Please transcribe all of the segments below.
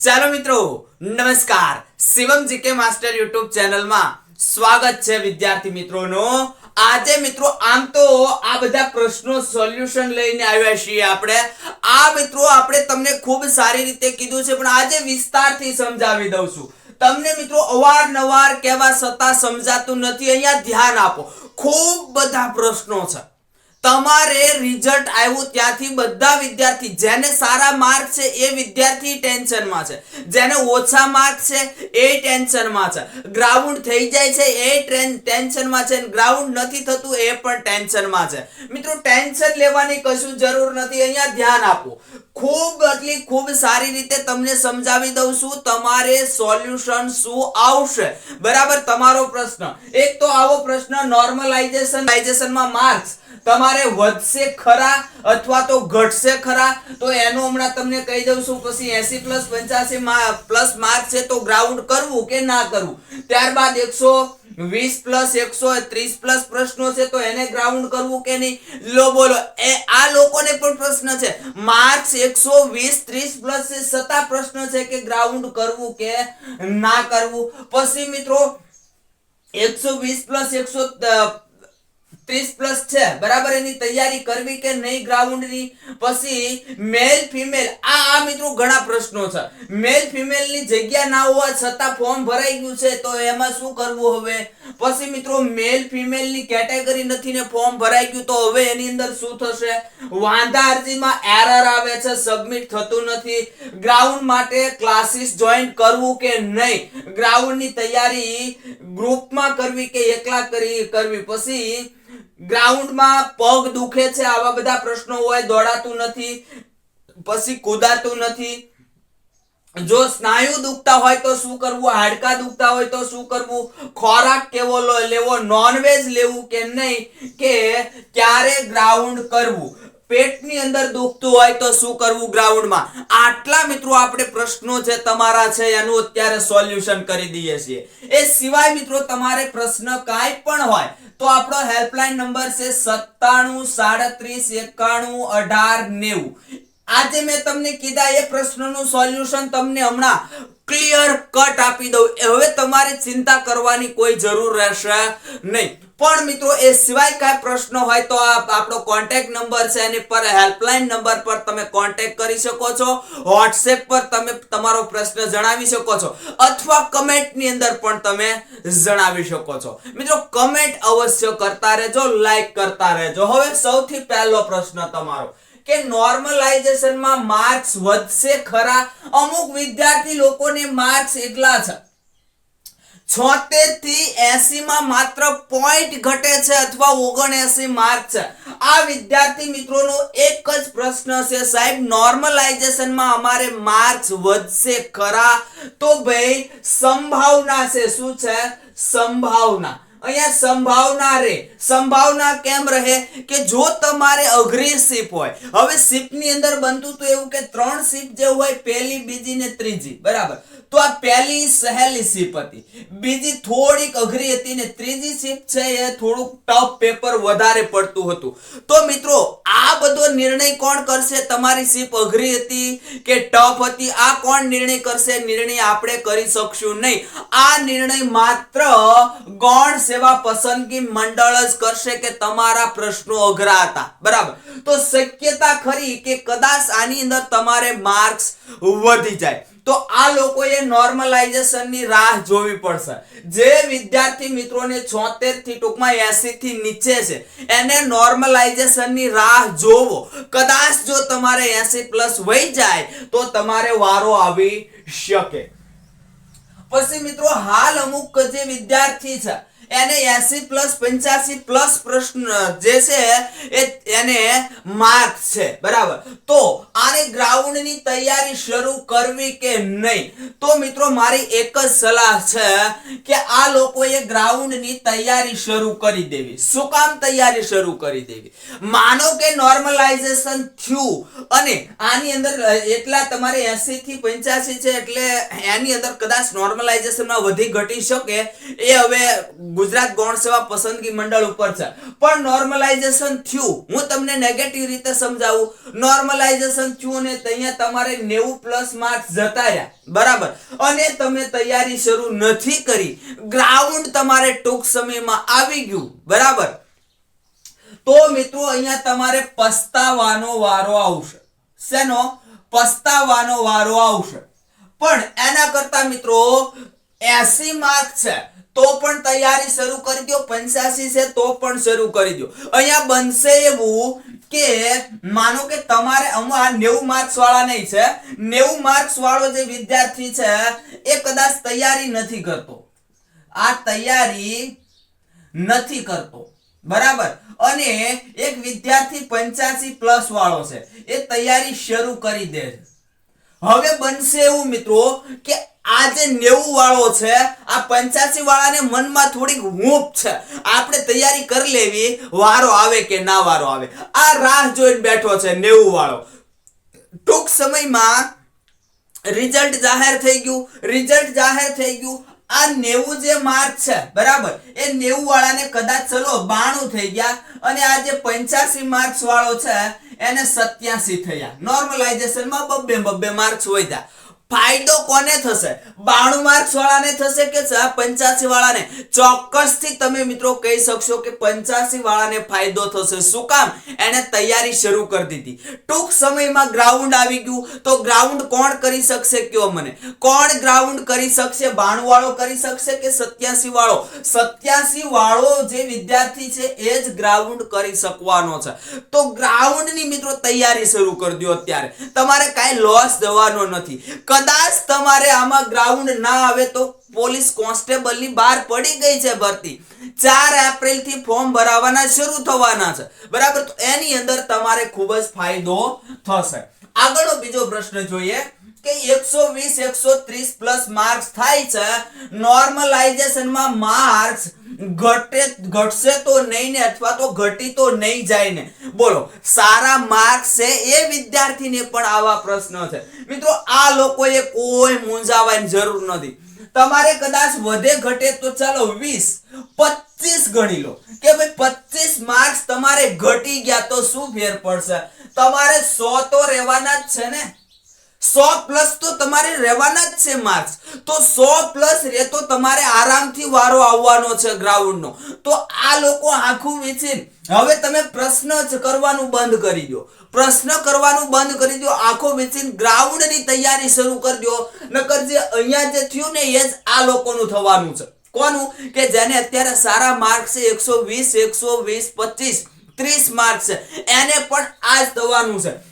ચાલો મિત્રો, નમસ્કાર. શિવમ જીકે માસ્ટર યુટ્યુબ ચેનલમાં સ્વાગત છે વિદ્યાર્થી મિત્રોનો. આજે મિત્રો, આમ તો આ બધા પ્રશ્નો સોલ્યુશન લઈને આવ્યા છીએ આપણે. આ મિત્રો, આપણે તમને ખૂબ સારી રીતે કીધું છે, પણ આજે વિસ્તારથી સમજાવી દઉં છું. તમને મિત્રો, અવારનવાર કહેવા છતાં સમજાતું નથી, અહીંયા ધ્યાન આપો. ખૂબ બધા પ્રશ્નો છે. તમારે રિઝલ્ટ આવ્યું ત્યાંથી બધા વિદ્યાર્થી, જેને સારા માર્ક છે એ વિદ્યાર્થી ટેન્શનમાં છે. જેને ઓછા માર્ક છે એ ટેન્શનમાં છે. ગ્રાઉન્ડ થઈ જાય છે એ ટેન્શનમાં છે ગ્રાઉન્ડ નથી થતું એ પણ ટેન્શનમાં છે. મિત્રો ટેન્શન લેવાની કશું જરૂર નથી. અહીંયા ધ્યાન આપો. ખૂબ એટલી ખૂબ સારી રીતે તમને સમજાવી દઉં છું. તમારે સોલ્યુશન શું આવશે? બરાબર? તમારો પ્રશ્ન. એક તો આવો પ્રશ્ન નોર્મલાઇઝેશનમાં માર્ક્સ તમારે વધશે ખરા અથવા તો ઘટશે ખરા, તો એનું હમણાં તમને કહી દઉં છું. પછી 80 પ્લસ પંચ્યાસી પ્લસ માર્ક છે તો ગ્રાઉન્ડ કરવું કે ના કરવું? ત્યારબાદ એકસો વીસ પ્લસ એકસો ત્રીસ પ્લસ પ્રશ્નો છે તો એને ગ્રાઉન્ડ કરવું કે નહીં? લો બોલો. એ આ લોકોને પણ પ્રશ્ન છે. માર્ક્સ એકસો વીસ ત્રીસ પ્લસ છે છતાં પ્રશ્ન છે કે ગ્રાઉન્ડ કરવું કે ના કરવું? પછી મિત્રો, એકસો વીસ પ્લસ એકસો ત્રીસ પ્લસ છે. બરાબર? એની તૈયારી કરવી કે નહીં ગ્રાઉન્ડની? પછી મેલ ફિમેલ આ આ મિત્રો ઘણા પ્રશ્નો છે. મેલ ફિમેલની જગ્યા ના હોવા છતાં ફોર્મ ભરાઈ ગયું છે, તો એમાં શું કરવું હવે? પછી મિત્રો મેલ ફિમેલની કેટેગરી નથી ને ફોર્મ ભરાઈ ગયું, તો હવે એની અંદર શું થશે? વાંધા અરજીમાં એરર આવે છે સબમિટ થતું નથી. ગ્રાઉન્ડ માટે ક્લાસીસ જોઈન કરવું કે નહીં? ગ્રાઉન્ડની તૈયારી ગ્રુપમાં કરવી કે એકલા કરી કરવી? પછી ગ્રાઉન્ડમાં પગ દુખે છે, આવા બધા પ્રશ્નો હોય, દોડાતું નથી, પછી કૂદાતું નથી. જો સ્નાયુ દુખતા હોય તો શું કરવું, હાડકા દુખતા હોય તો શું કરવું, ખોરાક કેવો લેવો નોનવેજ લેવું કે નહીં, કે ક્યારે ગ્રાઉન્ડ કરવું? પેટની અંદર દુખતું હોય તો શું કરવું ગ્રાઉન્ડમાં? આટલા મિત્રો આપણે પ્રશ્નો છે તમારા છે, એનું અત્યારે સોલ્યુશન કરી દઈએ છીએ. એ સિવાય મિત્રો તમારે પ્રશ્ન કાંઈ પણ હોય, તો આપણો હેલ્પલાઇન નંબર છે સત્તાણું, સાડત્રીસ, એકાણું, અઢાર, નેવું. આજે મેં તમને કીધા એ પ્રશ્નનું સોલ્યુશન તમને હમણાં ક્લિયર કટ આપી દઉં. હવે તમારે ચિંતા કરવાની કોઈ જરૂર રહેશે નહીં. પણ મિત્રો, એ સિવાય કાંઈ પ્રશ્ન હોય તો આપણો કોન્ટેક્ટ નંબર છે, એની પર હેલ્પલાઇન નંબર પર તમે કોન્ટેક્ટ કરી શકો છો. વોટ્સએપ પર તમે તમારો પ્રશ્ન જણાવી શકો છો. અથવા કમેન્ટની અંદર પણ તમે જણાવી શકો છો. મિત્રો કમેન્ટ અવશ્ય કરતા રહેજો લાઈક કરતા રહેજો. હવે સૌથી પહેલો પ્રશ્ન તમારો. કે નોર્મલાઇઝેશનમાં માર્ક્સ વધશે ખરા? અમુક વિદ્યાર્થી લોકોને માર્ક્સ એટલા છે. છોતેરથી એસી માં માત્ર પોઈન્ટ ઘટે છે અથવા ઓગણએસી માર્ક છે. આ વિદ્યાર્થી મિત્રોનો એક જ પ્રશ્ન છે સાહેબ નોર્મલાઇઝેશનમાં અમારે માર્ક્સ વધશે ખરા? તો ભાઈ સંભાવના છે, શું છે? સંભાવના. અહીંયા સંભાવના રે. સંભાવના કેમ રહે? કે જો તમારે અઘરી સીપ હોય, હવે સીપની અંદર બનતું તો એવું કે ત્રણ સીપ જે હોય, પહેલી, બીજી ને ત્રીજી. બરાબર. તો આ પહેલી સહેલી શિપ હતી. બીજી થોડીક અઘરી હતી ને ત્રીજી શિપ છે એ થોડુંક ટફ પેપર વધારે પડતું હતું. તો મિત્રો, આ બધો નિર્ણય કોણ કરશે? તમારી શિપ અઘરી હતી કે ટફ હતી? આ કોણ નિર્ણય કરશે? નિર્ણય આપણે કરી શકશું નહીં. આ નિર્ણય માત્ર ગૌણ સેવા પસંદગી મંડળ જ કરશે કે તમારા પ્રશ્નો અઘરા હતા. બરાબર? તો શક્યતા ખરી કે કદાચ આની અંદર તમારે માર્ક્સ વધી જાય. તો આ લોકોએ નોર્મલાઇઝેશનની રાહ જોવી પડશે. જે વિદ્યાર્થી મિત્રોને 76 થી ટૂંકમાં 80 થી નીચે છે, એને નોર્મલાઇઝેશનની રાહ જોવો. કદાચ જો તમારે 80 પ્લસ વહી જાય, તો તમારે વારો આવી શકે. પછી મિત્રો, હાલ અમુક જે વિદ્યાર્થી છે એને એસી પ્લસ 85 પ્લસ પ્રશ્ન જે તૈયારી શરૂ કરવી કે નહીં? તો મિત્રો, મારી એક જ સલાહ છે કે આ લોકોએ ગ્રાઉન્ડની તૈયારી શરૂ કરી દેવી. શું કામ તૈયારી શરૂ કરી દેવી? માનો કે નોર્મલાઇઝેશન થયું અને આની અંદર એટલા તમારે 80 થી 85 છે એટલે એની અંદર કદાચ નોર્મલાઇઝેશનમાં વધી ઘટી શકે. એ હવે ગુજરાત ગૌણ સેવા પસંદગી મંડળ ઉપર છે. પણ નોર્મલાઇઝેશન થયું. હું તમને નેગેટિવ રીતે સમજાવું. નોર્મલાઇઝેશન થયું અને અહીંયા તમારે 90 પ્લસ માર્ક્સ જતા રહ્યા. બરાબર? અને તમે તૈયારી શરૂ નથી કરી. ગ્રાઉન્ડ તમારે ટૂંક સમયમાં આવી ગયું. બરાબર? તો મિત્રો અહીંયા તમારે પસ્તાવાનો વારો આવશે. શેનો? પસ્તાવાનો વારો આવશે. પણ એના કરતા મિત્રો 80 માર્ક છે. તો પણ તૈયારી શરૂ કરી દો 85 છે તો પણ શરૂ કરી દો અહીંયા બનશે એવું કે, માનો કે તમારે આ 90 માર્ક્સ વાળા નહીં છે. 90 માર્ક્સ વાળો જે વિદ્યાર્થી છે, એ કદાચ તૈયારી નથી કરતો. આ તૈયારી નથી કરતો. બરાબર? અને એક વિદ્યાર્થી પંચ્યાસી પ્લસ વાળો છે. એ તૈયારી શરૂ કરી દે છે. હવે બનશે એવું મિત્રો કે આ જે નેવું વાળો છે, આ પંચ્યાસી વાળાને મનમાં થોડીક હૂંફ છે. આપણે તૈયારી કરી લેવી, વારો આવે કે ના વારો આવે. આ રાહ જોઈને બેઠો છે નેવું વાળો. ટૂંક સમયમાં રિઝલ્ટ જાહેર થઈ ગયું. રિઝલ્ટ જાહેર થઈ ગયું. આ નેવું જે માર્ક છે, બરાબર? એ નેવું વાળાને કદાચ ચલો બાણું થઈ ગયા અને આ જે પંચ્યાસી માર્ક્સ વાળો છે, એને સત્યાસી થયા. નોર્મલાઇઝેશનમાં બબ્બે બબ્બે માર્ક્સ વધ્યા ફાયદો કોને થશે? બાણું માર્ક્સ વાળાને થશે કે પંચ્યાસી વાળાને? ચોક્કસથી તમે મિત્રો કહી શકશો કે પંચ્યાસી વાળાને ફાયદો થશે. શું કામ? એને તૈયારી શરૂ કરી દીધી. ટૂંક સમયમાં ગ્રાઉન્ડ આવી ગયું. તો ગ્રાઉન્ડ કોણ કરી શકશે? કયો મને. કોણ ગ્રાઉન્ડ કરી શકશે? બાણું વાળો કરી શકશે કે સત્યાસી વાળો? સત્યાસી વાળો જે વિદ્યાર્થી છે, એ જ ગ્રાઉન્ડ કરી શકવાનો છે. તો ગ્રાઉન્ડની મિત્રો તૈયારી શરૂ કરી દો અત્યારે. તમારે કાંઈ લોસ જવાનો નથી. કદાચ તમારે આમાં ગ્રાઉન્ડ ના આવે તો પોલીસ કોન્સ્ટેબલની બહાર પડી ગઈ છે ભરતી. ચાર એપ્રિલથી ફોર્મ ભરાવાના શરૂ થવાના છે. બરાબર? તો એની અંદર તમારે ખૂબ જ ફાયદો થશે. આગળનો બીજો પ્રશ્ન જોઈએ. કે 120 130 પ્લસ માર્ક્સ થાય છે, નોર્મલાઇઝેશનમાં માર્ક્સ ઘટે, ઘટશે તો નહીં ને અથવા તો ઘટી તો નહીં જાય ને. બોલો, સારા માર્ક્સ છે એ વિદ્યાર્થીને પણ આવા પ્રશ્ન છે. મિત્રો, આ લોકોએ કોઈ મૂંઝાવાની જરૂર નથી. તમારે કદાચ વધે ઘટે તો ચાલો 20 25 ગણી લો. કે ભાઈ 25 માર્ક્સ તમારે ઘટી ગયા તો શું ફેર પડશે? તમારે 100 તો રહેવાના જ છે ને. સો પ્લસ તો તમારે રહેવાના જ છે માર્ક્સ તો સો પ્લસ રે તો તમારે આરામથી વારો આવવાનો છે ગ્રાઉન્ડનો તો આ લોકો આખું વેચીને, હવે તમે પ્રશ્ન જ કરવાનું બંધ કરી દો. પ્રશ્ન કરવાનું બંધ કરી દો, આખો વેચીને ગ્રાઉન્ડની તૈયારી શરૂ કરી દો. નકર જે અહીંયા જે થયું ને એ જ આ લોકોનું થવાનું છે. કોનું? કે જેને અત્યારે સારા માર્ક્સ છે, એકસો વીસ એકસો વીસ, પચીસ, ત્રીસ માર્ક્સ છે. એને પણ આ જ થવાનું છે.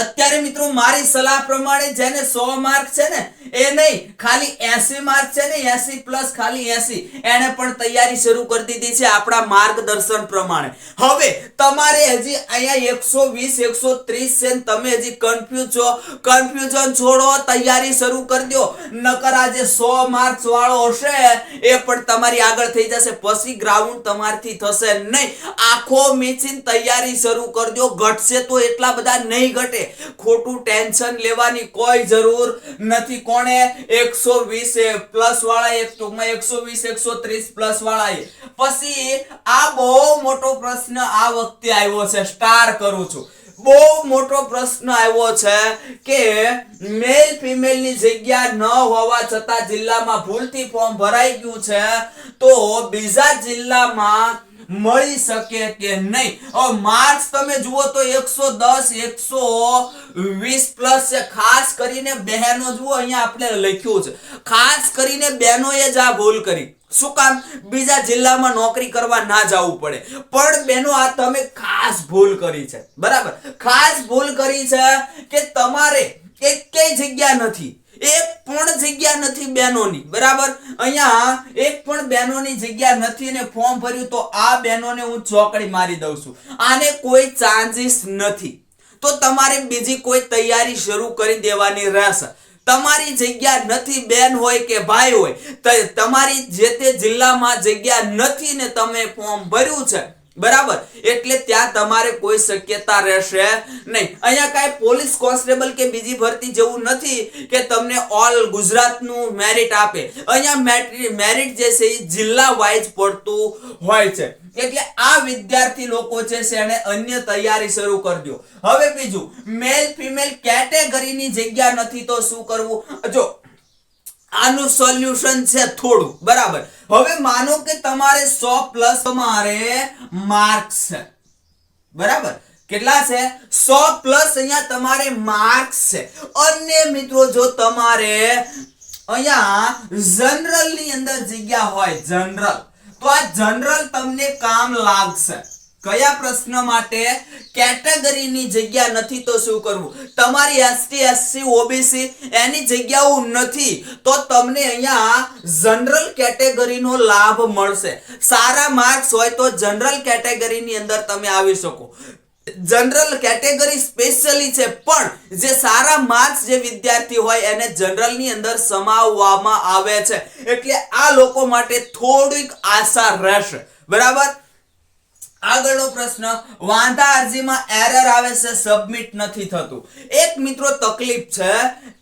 અત્યારે મિત્રો મારી સલાહ પ્રમાણે જેને સો માર્ક છે ને, એ નહીં, ખાલી 80 માર્ક છે ને 80 પ્લસ ખાલી એસી. એને પણ તૈયારી શરૂ કરી દીધી છે આપણા માર્ગદર્શન પ્રમાણે. હવે તમારે હજી અહીંયા 120 130 છે ને તમે હજી કન્ફ્યુઝ છો. કન્ફ્યુઝન છોડો, તૈયારી શરૂ કરી દો. નકર આજે 100 માર્ક્સ વાળો હશે, એ પણ તમારી આગળ થઈ જશે. પછી ગ્રાઉન્ડ તમારથી થશે નહીં. આખો મીચીને તૈયારી શરૂ કરી દો. ઘટશે તો એટલા બધા નહીં ઘટે. ખોટું ટેન્શન લેવાની કોઈ જરૂર નથી. કોણે એકસો વીસ પ્લસ વાળા એક ટૂંકમાં એકસો વીસ, એકસો ત્રીસ પ્લસ પછી આ બહુ મોટો પ્રશ્ન આ વખતે આવ્યો છે. સ્ટાર કરું છું. બહુ મોટો પ્રશ્ન આવ્યો છે કે મેલ ફિમેલની જગ્યા ન હોવા છતાં જિલ્લામાં ભૂલથી ફોર્મ ભરાઈ ગયું છે, તો બીજા જિલ્લામાં મળી શકે કે નહીં? હવે માર્ક્સ તમે જુઓ તો એકસો દસ, એકસો વીસ પ્લસ છે. ખાસ કરીને બહેનો જુઓ, અહીંયા આપણે લખ્યું છે. ખાસ કરીને બહેનોએ જ આ ભૂલ કરી. શું કામ? બીજા જિલ્લામાં નોકરી કરવા ના જવું પડે. પણ બેનો આ તમે ખાસ ભૂલ કરી છે. બરાબર? ખાસ ભૂલ કરી છે કે તમારે એકેય જગ્યા નથી. એક પણ જગ્યા નથી બહેનોની બરાબર? અહીંયા એક પણ બહેનોની જગ્યા નથી ને ફોર્મ ભર્યું તો આ બહેનોને હું ચોકડી મારી દઉં છું. આને કોઈ ચાન્સીસ નથી. તો તમારે બીજી કોઈ તૈયારી શરૂ કરી દેવાની રહેશે. તમારી જગ્યા નથી બેન હોય કે ભાઈ હોય તમારી જે તે જિલ્લામાં જગ્યા નથી ને તમે ફોર્મ ભર્યું છે બરાબર? એટલે ત્યાં તમારે કોઈ શક્યતા રહેશે નહીં. અહીંયા કાંઈ પોલીસ કોન્સ્ટેબલ કે બીજી ભરતી જેવું નથી કે તમને ઓલ ગુજરાતનું મેરિટ આપે. અહીંયા મેરિટ જે છે એ જિલ્લા વાઇઝ પડતું હોય છે. એટલે આ વિદ્યાર્થી લોકો છે એને અન્ય તૈયારી શરૂ કરી દો. હવે બીજું મેલ ફિમેલ કેટેગરીની જગ્યા નથી તો શું કરવું? જો આનું સોલ્યુશન છે થોડું. બરાબર. હવે માનો કે તમારે 100 પ્લસ તમારે માર્ક્સ છે. બરાબર? કેટલા છે? 100 પ્લસ અહીંયા તમારે માર્ક્સ છે. અને મિત્રો, જો તમારે અહીંયા જનરલની અંદર જગ્યા હોય જનરલ તો આ જનરલ તમને કામ લાગશે. કયા પ્રશ્ન માટે કેટેગરીની જગ્યા નથી તો શું કરવું? તમારી એસટી એસસી ઓબીસી એની જગ્યાઓ નથી તો તમને અહીંયા જનરલ કેટેગરીનો લાભ મળશે. સારા માર્ક્સ હોય તો જનરલ કેટેગરીની અંદર તમે આવી શકો. જનરલ કેટેગરી સ્પેશિયલી છે, પણ જે સારા માર્ક્સ જે વિદ્યાર્થી હોય એને જનરલની અંદર સમાવવામાં આવે છે. એટલે આ લોકો માટે થોડીક આશા રહેશે. બરાબર? આગળનો પ્રશ્ન, વાંધા અરજીમાં એરર આવે છે સબમિટ નથી થતું. એક મિત્રો તકલીફ છે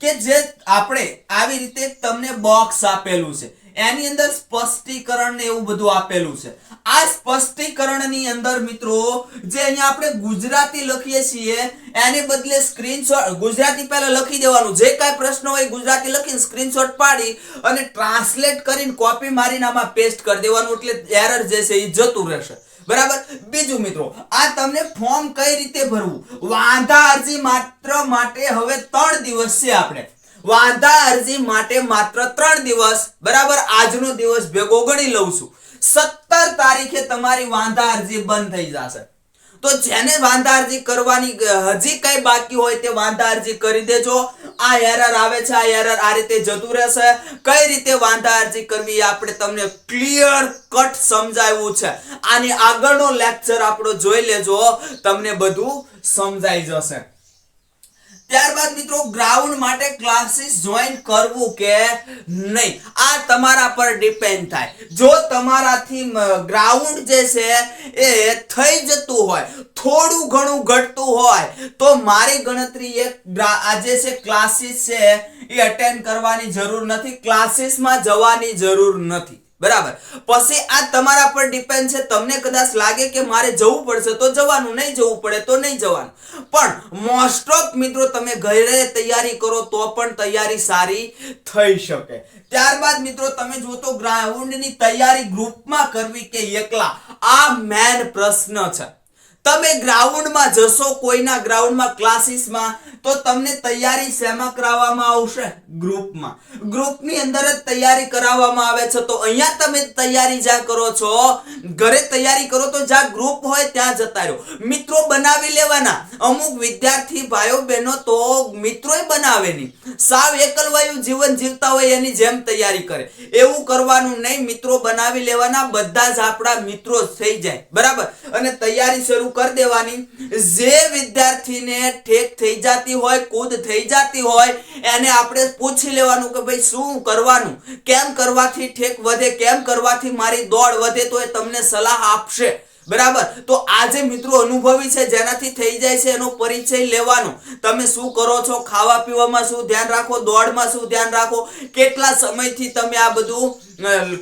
કે જે આપણે આવી રીતે તમને બોક્સ આપેલું છે. એની અંદર સ્પષ્ટીકરણ ને એવું બધું આપેલું છે. આ સ્પષ્ટીકરણની અંદર મિત્રો, જે અહીંયા આપણે ગુજરાતી લખીએ છીએ, એની બદલે સ્ક્રીનશોટ ગુજરાતી પહેલા લખી દેવાનું. જે કાંઈ પ્રશ્ન હોય ગુજરાતી લખીને સ્ક્રીનશોટ પાડી અને ટ્રાન્સલેટ કરીને કોપી મારીને આમાં પેસ્ટ કરી દેવાનું. એટલે એરર જે છે એ જતું રહેશે. બરાબર? બીજું મિત્રો, આ તમને ફોર્મ કઈ રીતે ભરવું? વાંધા અરજી માત્ર માટે હવે ત્રણ દિવસ છે આપણે. વાંધા અરજી માટે માત્ર ત્રણ દિવસ, બરાબર? આજનો દિવસ ભેગો ગણી લઉં છું. સત્તર તારીખે તમારી વાંધા અરજી બંધ થઈ જશે. તો જેને વાંધા અરજી કરવાની હજી કઈ બાકી હોય તે વાંધા અરજી કરી દેજો. આ એરર આવે છે, આ એરર આ રીતે જતું રહેશે. કઈ રીતે વાંધા અરજી કરવી આપણે તમને ક્લિયર કટ સમજાવ્યું છે. આની આગળનો લેક્ચર આપણો જોઈ લેજો. તમને બધું સમજાઈ જશે. ત્યારબાદ મિત્રો ગ્રાઉન્ડ માટે ક્લાસીસ જોઈન કરવું કે નહીં? આ તમારા પર ડિપેન્ડ થાય. જો તમારાથી ગ્રાઉન્ડ જે છે એ થઈ જતું હોય, થોડું ઘણું ઘટતું હોય, તો મારી ગણતરી એ આ જે છે ક્લાસીસ છે એ અટેન્ડ કરવાની જરૂર નથી ક્લાસીસમાં જવાની જરૂર નથી. બરાબર. પછી આ તમારા પર ડિપેન્ડ છે, તમને કદાચ લાગે કે મારે જવું પડશે, તો જવાનું, નહીં જવું પડે તો નહીં જવાનું. પણ મોસ્ટ ઓફ મિત્રો તમે ઘરે તૈયારી કરો તો પણ તૈયારી સારી થઈ શકે. ત્યારબાદ મિત્રો તમે જો તો ગ્રાઉન્ડની તૈયારી ગ્રુપમાં કરવી કે એકલા? આ મેન પ્રશ્ન છે. તમે ગ્રાઉન્ડમાં જશો, કોઈના ગ્રાઉન્ડમાં ક્લાસીસમાં, તો તમને તૈયારી શેમાં કરાવવામાં આવશે? ગ્રુપમાં. ગ્રુપની અંદર જ તૈયારી કરાવવામાં આવે છે. તો અહીંયા તમે તૈયારી જ્યાં કરો છો, ઘરે તૈયારી કરો, તો જ્યાં ગ્રુપ હોય ત્યાં જતા રહ્યો મિત્રો બનાવી લેવાના. અમુક વિદ્યાર્થી ભાઈઓ બહેનો તો મિત્રોય બનાવે નહીં. સાવ એકલવાયું જીવન જીવતા હોય એની જેમ તૈયારી કરે. એવું કરવાનું નહીં. મિત્રો બનાવી લેવાના. બધા જ આપણા મિત્રો થઈ જાય. બરાબર? અને તૈયારી શરૂ કરી દેવાની. જે વિદ્યાર્થીને ઠેક થઈ જતી હોય, કૂદ થઈ જતી હોય, એને આપણે પૂછી લેવાનું કે ભાઈ શું કરવાનું? કેમ કરવાથી ઠેક વધે, કેમ કરવાથી મારી દોડ વધે તો એ તમને સલાહ આપશે. બરાબર? તો આજે મિત્રો અનુભવી છે, જેનાથી થઈ જાય છે એનો પરિચય લેવાનો. તમે શું કરો છો? ખાવા પીવામાં શું ધ્યાન રાખો? દોડમાં શું ધ્યાન રાખો? કેટલા સમયથી તમે આ બધું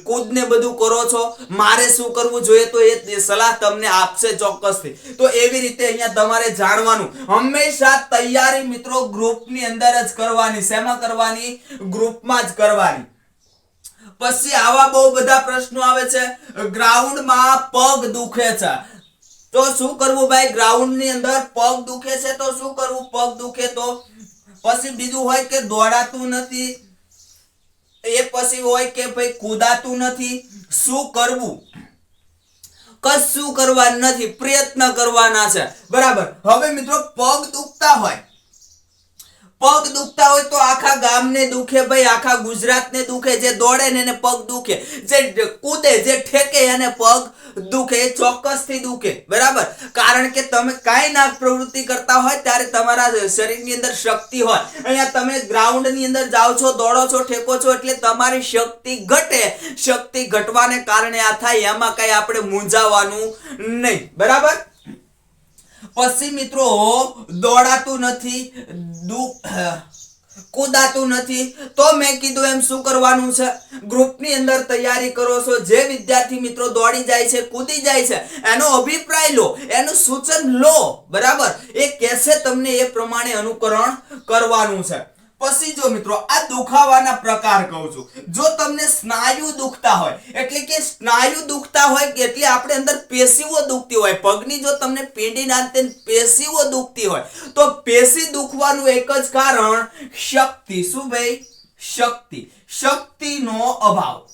કૂદને બધું કરો છો? મારે શું કરવું જોઈએ? તો એ સલાહ તમને આપશે ચોક્કસથી. તો એવી રીતે અહીંયા તમારે જાણવાનું. હંમેશા તૈયારી મિત્રો ગ્રુપની અંદર જ કરવાની. શેમાં કરવાની? ગ્રુપમાં જ કરવાની. પછી આવા બહુ બધા પ્રશ્નો આવે છે. ગ્રાઉન્ડમાં પગ દુખે છે. તો શું કરવું ભાઈ? ગ્રાઉન્ડની અંદર પગ દુખે છે તો શું કરવું? પગ દુખે તો? પછી બીજું હોય કે દોડાતું નથી. એ પછી હોય કે ભાઈ કુદાતું નથી, શું કરવું? કશું કરવા નથી, પ્રયત્ન કરવાના છે. બરાબર. હવે મિત્રો પગ દુખતા હોય. પગ દુખતા હોય તો આખા ગામને દુખે ભાઈ, આખા ગુજરાતને દુખે. જે દોડે ને એને પગ દુખે. જે કૂદે, જે ઠેકે એને પગ દુખે ચોક્કસથી દુખે. બરાબર? કારણ કે તમે કાંઈ ના પ્રવૃત્તિ કરતા હોય ત્યારે તમારા શરીરની અંદર શક્તિ હોય. અહીંયા તમે ગ્રાઉન્ડની અંદર જાઓ છો, દોડો છો, ઠેકો છો, એટલે તમારી શક્તિ ઘટે. શક્તિ ઘટવાને કારણે આ થાય. એમાં કાંઈ આપણે મૂંઝાવાનું નહીં. બરાબર? પછી મિત્રો, દોડાતું નથી કૂદાતું નથી. તો મેં કીધું એમ શું કરવાનું છે? ગ્રુપની અંદર તૈયારી કરો છો. જે વિદ્યાર્થી મિત્રો દોડી જાય છે, કૂદી જાય છે, એનો અભિપ્રાય લો, એનું સૂચન લો. બરાબર? એ કહેશે તમને એ પ્રમાણે અનુકરણ કરવાનું છે. પછી જો મિત્રો, આ દુખાવાના પ્રકાર કહું છું. જો તમને સ્નાયુ દુખતા હોય, એટલે કે સ્નાયુ દુખતા હોય એટલે આપણે અંદર પેશીઓ દુખતી હોય, પગની જો તમને પેઢીના અંતે પેશીઓ દુખતી હોય, તો પેશી દુખવાનું એક જ કારણ, શક્તિ. શું ભાઈ? શક્તિ. શક્તિનો અભાવ.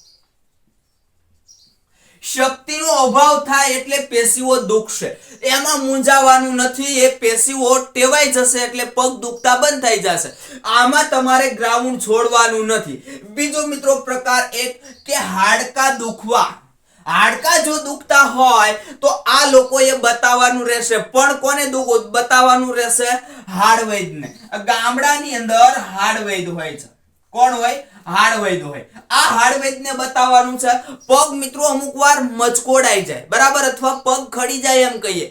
અભાવ થાય એટલે પેશીઓ દુખશે. એમાં મૂંઝાવાનું નથી, એ પેશીઓ ટેવાઈ જશે એટલે પગ દુખતા બંધ થઈ જશે. આમાં તમારે ગ્રાઉન્ડ છોડવાનું નથી. બીજો મિત્રો પ્રકાર એક કે હાડકા દુખવા. હાડકા જો દુખતા હોય, તો આ લોકોએ બતાવવાનું રહેશે. પણ કોને દુખ બતાવવાનું રહેશે? હાડવૈદને. ગામડાની અંદર હાડવૈદ હોય છે. કોણ હોય? હાડવૈદ હોય. આ હાડવૈદ ને બતાવવાનું છે, પગ મિત્રો અમુક વાર મચકોડાઈ જાય. બરાબર? અથવા પગ ખડી જાય એમ કહીએ.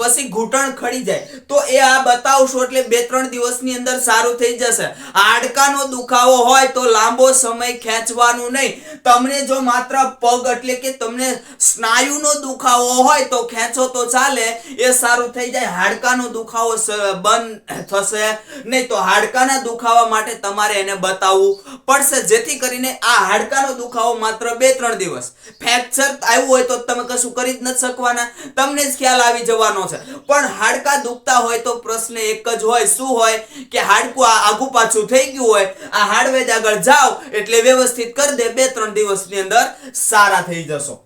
પછી ઘૂંટણ ખડી જાય. તો એ આ બતાવશો એટલે બે ત્રણ દિવસની અંદર સારું થઈ જશે. હાડકાનો દુખાવો હોય તો લાંબો સમય ખેંચવાનું નહીં. તમને જો માત્ર પગ એટલે કે તમને સ્નાયુનો દુખાવો હોય તો ખેંચો તો ચાલે. એ સારું થઈ જાય. હાડકાનો દુખાવો બંધ થશે નહીં. તો હાડકાના દુખાવા માટે તમારે એને બતાવવું પડશે જેથી કરીને આ હાડકાનો દુખાવો માત્ર બે, ત્રણ દિવસ. ફ્રેક્ચર આવ્યું હોય તો તમે કશું કરી જ નથી શકવાના. તમને જ ખ્યાલ આવી જવાનો છે. પણ હાડકા દુખતા હોય તો પ્રશ્ન એક જ હોય, શું હોય? કે હાડકું આગુ પાછું થઈ ગયું હોય, આ હાડવેદ આગળ જાઓ, એટલે વ્યવસ્થિત કરી દે, બે, ત્રણ દિવસની અંદર સારા થઈ જશો.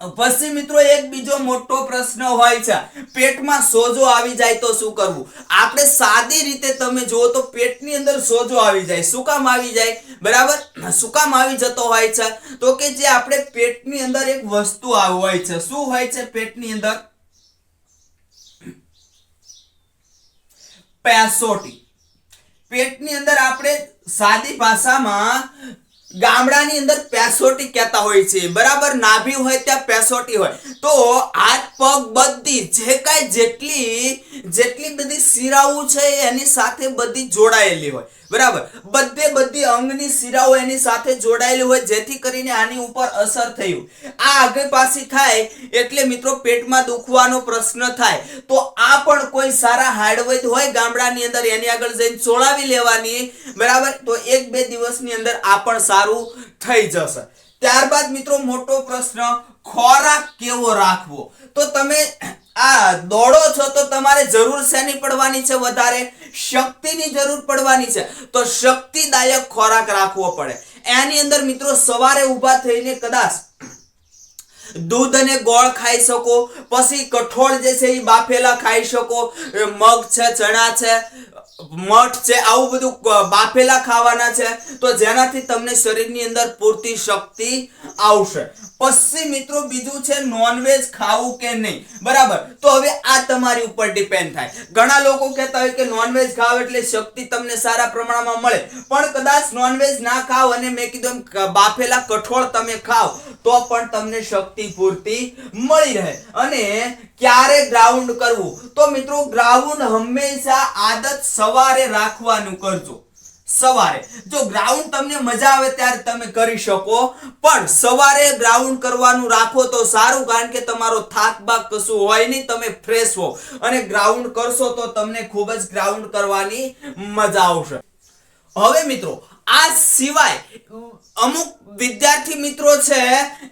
પછી મિત્રો એક બીજો મોટો પ્રશ્ન હોય છે. પેટમાં સોજો આવી જાય તો શું કરવું? આપણે સાદી રીતે તમે જુઓ તો પેટની અંદર સોજો આવી જાય. શું કામ આવી જાય? બરાબર? શું કામ આવી જતો હોય છે? તો કે જે આપણે પેટની અંદર એક વસ્તુ હોય છે. શું હોય છે પેટની અંદર? પેસોટી. પેટની અંદર આપણે સાદી ભાષામાં ગામડાની અંદર પેસોટી કહેતા હોય છે. બરાબર? નાભી હોય ત્યાં પેસોટી હોય. તો હાથ, પગ બધી જે કાંઈ જેટલી જેટલી બધી શિરાઓ છે એની સાથે બધી જોડાયેલી હોય. બરાબર? બધે બધી અંગની શિરાઓ એની સાથે જોડાયેલી હોય, જેથી કરીને આની ઉપર અસર થયું આ આગળ પાછી થાય એટલે મિત્રો પેટમાં દુખવાનો પ્રશ્ન થાય. તો આ પણ કોઈ સારા હાર્ડવેદ હોય ગામડાની અંદર, એની આગળ જઈને ચોળાવી લેવાની. બરાબર? તો એક બે દિવસની અંદર આ પણ સારું થઈ જશે. ત્યારબાદ મિત્રો મોટો પ્રશ્ન, ખોરાક કેવો રાખવો? તો તમે આ દોડો છો તો તમારે જરૂર શેની પડવાની છે વધારે? શક્તિની જરૂર પડવાની છે. તો શક્તિદાયક ખોરાક રાખવો પડે. એની અંદર મિત્રો સવારે ઊભા થઈને કદાચ દૂધ અને ગોળ ખાઈ શકો, પછી કઠોળ જે છે એ બાફેલા ખાઈ શકો મગ છે, ચણા છે, મઠ છે, આવું બધું બાફેલા ખાવાના છે, તો જેનાથી તમને શરીરની અંદર પૂરતી શક્તિ આવશે. પછી મિત્રો બીજું છે નોનવેજ ખાવું કે નહીં? બરાબર? તો હવે આ તમારી ઉપર ડિપેન્ડ થાય. ઘણા લોકો કહેતા હોય કે નોનવેજ ખાવ એટલે શક્તિ તમને સારા પ્રમાણમાં મળે. પણ કદાચ નોનવેજ ના ખાવ અને મેં કીધું બાફેલા કઠોળ તમે ખાવ, તો પણ તમને શક્તિ પૂરતી મળી રહે. અને ક્યારે ગ્રાઉન્ડ કરવું? તો મિત્રો ગ્રાઉન્ડ હંમેશા આદત સવારે રાખવાનું કરજો. સવારે. જો ગ્રાઉન્ડ તમને મજા આવે ત્યારે તમે કરી શકો, પણ સવારે ગ્રાઉન્ડ કરવાનું રાખો તો સારું, કારણ કે તમારો થાક બાક કશું હોય નહીં, તમે ફ્રેશ હો. અને ગ્રાઉન્ડ કરશો તો તમને ખૂબ જ ગ્રાઉન્ડ કરવાની મજા આવશે. હવે મિત્રો આ સિવાય અમુક વિદ્યાર્થી મિત્રો છે,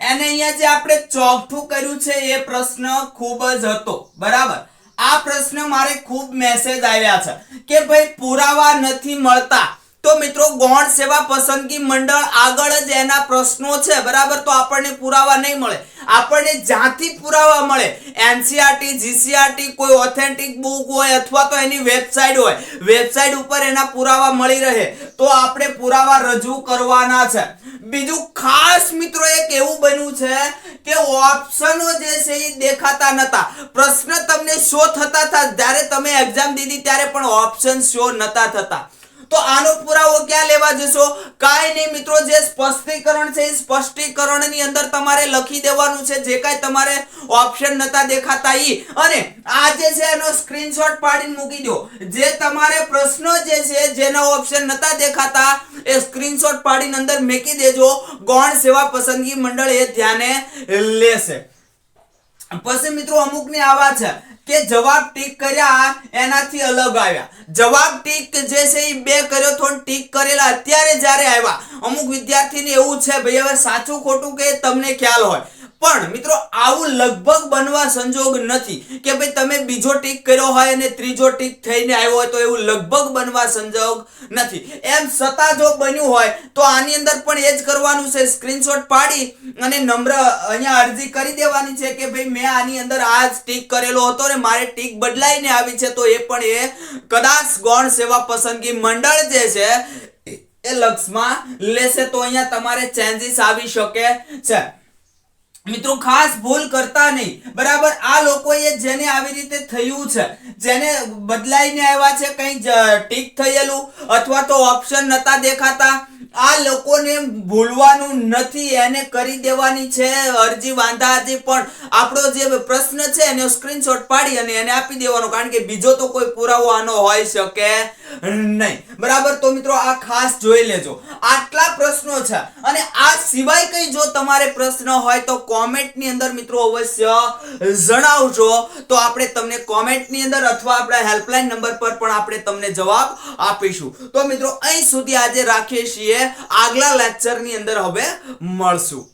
એને અહીંયા જે આપણે ચોખ્ઠું કર્યું છે, એ પ્રશ્ન ખૂબ જ હતો. બરાબર? આ પ્રશ્ન મારે ખૂબ મેસેજ આવ્યા છે કે ભાઈ પુરાવા નથી મળતા. તો મિત્રો ગૌણ સેવા પસંદગી મંડળ આગળ જ એના પ્રશ્નો છે, બરાબર? તો આપણને પુરાવા નહીં મળે. આપણને જ્યાંથી પુરાવા મળે, એનસીઆરટી, જીસીઆરટી, કોઈ ઓથેન્ટિક બુક હોય અથવા તો એની વેબસાઇટ હોય વેબસાઇટ ઉપર એના પુરાવા મળી રહે, તો આપણે પુરાવા રજૂ કરવાના છે. બીજું ખાસ મિત્રો એક એવું બન્યું છે કે ઓપ્શનો જે છે એ દેખાતા નતા. પ્રશ્ન તમને શો થતા હતા, જ્યારે તમે એક્ઝામ દીધી ત્યારે પણ ઓપ્શન શો નતા થતા. તો આનો પુરાવો ક્યાં લેવા જશો? કાંઈ નહીં મિત્રો, જે સ્પષ્ટીકરણ છે એ સ્પષ્ટીકરણની અંદર તમારે લખી દેવાનું છે. જે કાંઈ તમારે ઓપ્શન નતા દેખાતા ઈ. અને આ જે છે એનો સ્ક્રીનશોટ પાડીને મૂકી દો. જે તમારે પ્રશ્નો જે છે જેના ઓપ્શન નતા દેખાતા, એ સ્ક્રીનશોટ પાડીને અંદર મૂકી દેજો. ગૌણ સેવા પસંદગી મંડળ એ ધ્યાને લેશે. પછી મિત્રો અમુકની આવા છે. કે જવાબ ટીક કર્યા, એનાથી અલગ આવ્યા. જવાબ ટીક જે છે એ બે કર્યો તો ટીક કરેલા અત્યારે જ્યારે આવ્યા. અમુક વિદ્યાર્થીને એવું છે, ભાઈ હવે સાચું ખોટું કે તમને ખ્યાલ હોય. પણ મિત્રો, આવું લગભગ બનવા સંજોગ નથી કે ભાઈ તમે બીજો ટીક કર્યો હોય અને ત્રીજો ટીક થઈને આવ્યો હોય તો એવું લગભગ બનવા સંજોગ નથી. એમ છતાં જો બન્યું હોય, તો આની અંદર પણ એ જ કરવાનું છે. સ્ક્રીનશોટ પાડી અને નમ્ર અહીંયા અરજી કરી દેવાની છે કે ભાઈ મેં આની અંદર આ જ ટીક કરેલો હતો ને મારે ટીક બદલાઈને આવી છે, તો એ પણ એ કદાચ ગૌણ સેવા પસંદગી મંડળ જે છે, એ લક્ષમાં લેશે તો અહીંયા તમારે ચેન્જીસ આવી શકે છે. મિત્રો, ખાસ ભૂલ કરતા નહીં. બરાબર? આ લોકોએ જેને આવી રીતે થયું છે, જેને બદલાઈને આવ્યા છે, કંઈ ટીક થયેલું અથવા તો ઓપ્શન નતા દેખાતા આ લોકોને ભૂલવાનું નથી, એને કરી દેવાની છે, અરજી વાંધાજી પણ આપણો જે પ્રશ્ન છે એનો સ્ક્રીનશોટ પાડી અને એને આપી દેવાનો, કારણ કે બીજો તો કોઈ પુરાવો આનો હોઈ શકે નહીં. બરાબર? તો મિત્રો આ ખાસ જોઈ લેજો. આટલા પ્રશ્નો છે. અને આ સિવાય કઈ જો તમારે પ્રશ્ન હોય તો કોમેન્ટની અંદર મિત્રો અવશ્ય જણાવજો. તો આપણે તમને કોમેન્ટની અંદર અથવા આપણા હેલ્પલાઇન નંબર પર પણ આપણે તમને જવાબ આપીશું. તો મિત્રો અહીં સુધી આજે રાખીએ છીએ. આગલા લેક્ચરની અંદર હવે મળશું.